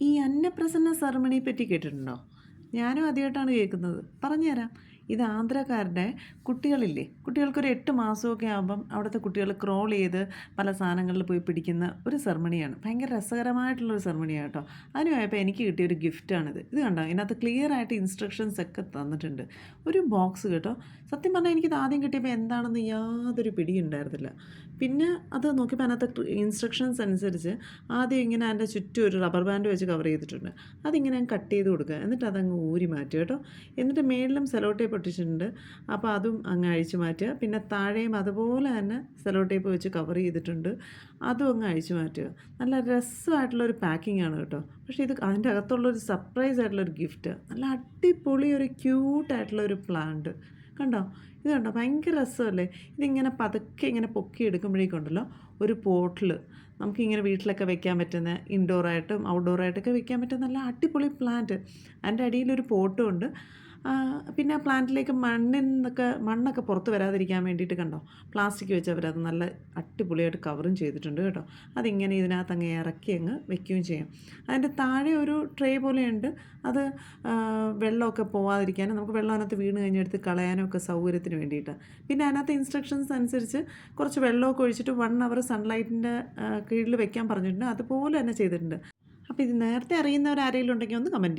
ഈ അന്നപ്രസന്ന സെറമണിയെ പറ്റി കേട്ടിട്ടുണ്ടോ? ഞാനും ആദ്യമായിട്ടാണ് കേൾക്കുന്നത്. പറഞ്ഞുതരാം. ഇത് ആന്ധ്രാക്കാരുടെ കുട്ടികളില്ലേ? കുട്ടികൾക്കൊരു എട്ട് മാസമൊക്കെ ആകുമ്പം അവിടുത്തെ കുട്ടികൾ ക്രോൾ ചെയ്ത് പല സാധനങ്ങളിൽ പോയി പിടിക്കുന്ന ഒരു സെർമണിയാണ് ഭയങ്കര രസകരമായിട്ടുള്ളൊരു സെർമണിയാണ് കേട്ടോ. അതിന് പോയപ്പോൾ എനിക്ക് കിട്ടിയ ഒരു ഗിഫ്റ്റാണിത് ഇത് കണ്ടോ? ഇതിനകത്ത് ക്ലിയർ ആയിട്ട് ഇൻസ്ട്രക്ഷൻസ് ഒക്കെ തന്നിട്ടുണ്ട്. ഒരു ബോക്സ് കേട്ടോ. സത്യം പറഞ്ഞാൽ എനിക്കിത് ആദ്യം കിട്ടിയപ്പോൾ എന്താണെന്ന് യാതൊരു പിടിയുണ്ടായിരുന്നില്ല പിന്നെ അത് നോക്കിയപ്പോൾ അതിനകത്ത് ഇൻസ്ട്രക്ഷൻസ് അനുസരിച്ച് ആദ്യം ഇങ്ങനെ അതിന്റെ ചുറ്റും ഒരു റബ്ബർ ബാൻഡ് വെച്ച് കവർ ചെയ്തിട്ടുണ്ട്. അതിങ്ങനെ കട്ട് ചെയ്ത് കൊടുക്കുക. എന്നിട്ട് അതങ്ങ് ഊരി മാറ്റുക കേട്ടോ. എന്നിട്ട് മേളിലും സെലോ ടേപ്പ് ഒട്ടിച്ചിട്ടുണ്ട് അപ്പോൾ അതും അങ്ങ് അഴിച്ചു മാറ്റുക. പിന്നെ താഴെയും അതുപോലെ തന്നെ സെലോ ടേപ്പ് വെച്ച് കവർ ചെയ്തിട്ടുണ്ട്. അതും അങ്ങ് അഴിച്ചു മാറ്റുക. നല്ല രസമായിട്ടുള്ളൊരു പാക്കിംഗ് ആണ് കേട്ടോ. പക്ഷേ ഇത് അതിന്റെ അകത്തുള്ളൊരു സർപ്രൈസ് ആയിട്ടുള്ളൊരു ഗിഫ്റ്റ് നല്ല അടിപൊളി ഒരു ക്യൂട്ടായിട്ടുള്ള ഒരു പ്ലാന്റ് കണ്ടോ? ഇത് കണ്ടോ? ഭയങ്കര രസമല്ലേ? ഇതിങ്ങനെ പതുക്കെ ഇങ്ങനെ പൊക്കി എടുക്കുമ്പോഴേക്കുണ്ടല്ലോ ഒരു പോട്ടിൽ നമുക്കിങ്ങനെ വീട്ടിലൊക്കെ വെക്കാൻ പറ്റുന്ന ഇൻഡോറായിട്ടും ഔട്ട്ഡോറായിട്ടൊക്കെ വെക്കാൻ പറ്റുന്ന നല്ല അടിപൊളി പ്ലാന്റ് അതിന്റെ അടിയിലൊരു പോട്ടും ഉണ്ട്. പിന്നെ ആ പ്ലാന്റിലേക്ക് മണ്ണിൽ നിന്നൊക്കെ മണ്ണൊക്കെ പുറത്ത് വരാതിരിക്കാൻ വേണ്ടിയിട്ട് കണ്ടോ? പ്ലാസ്റ്റിക് വെച്ച് അവരത് നല്ല അടിപൊളിയായിട്ട് കവറും ചെയ്തിട്ടുണ്ട് കേട്ടോ. അതിങ്ങനെ ഇതിനകത്ത് അങ്ങ് ഇറക്കി അങ്ങ് വെക്കുകയും ചെയ്യും. അതിന്റെ താഴെ ഒരു ട്രേ പോലെയുണ്ട്. അത് വെള്ളമൊക്കെ പോവാതിരിക്കാനും നമുക്ക് വെള്ളം അതിനകത്ത് വീണ് കഴിഞ്ഞെടുത്ത് കളയാനും ഒക്കെ സൗകര്യത്തിന് വേണ്ടിയിട്ട്. പിന്നെ അതിനകത്ത് ഇൻസ്ട്രക്ഷൻസ് അനുസരിച്ച് കുറച്ച് വെള്ളമൊക്കെ ഒഴിച്ചിട്ട് വൺ അവർ സൺലൈറ്റിന്റെ കീഴിൽ വെക്കാൻ പറഞ്ഞിട്ടുണ്ട്. അതുപോലെ തന്നെ ചെയ്തിട്ടുണ്ട്. അപ്പോൾ ഇത് നേരത്തെ അറിയുന്നവർ ആരെങ്കിലും ഉണ്ടെങ്കിൽ ഒന്ന് കമന്റ് ചെയ്യും.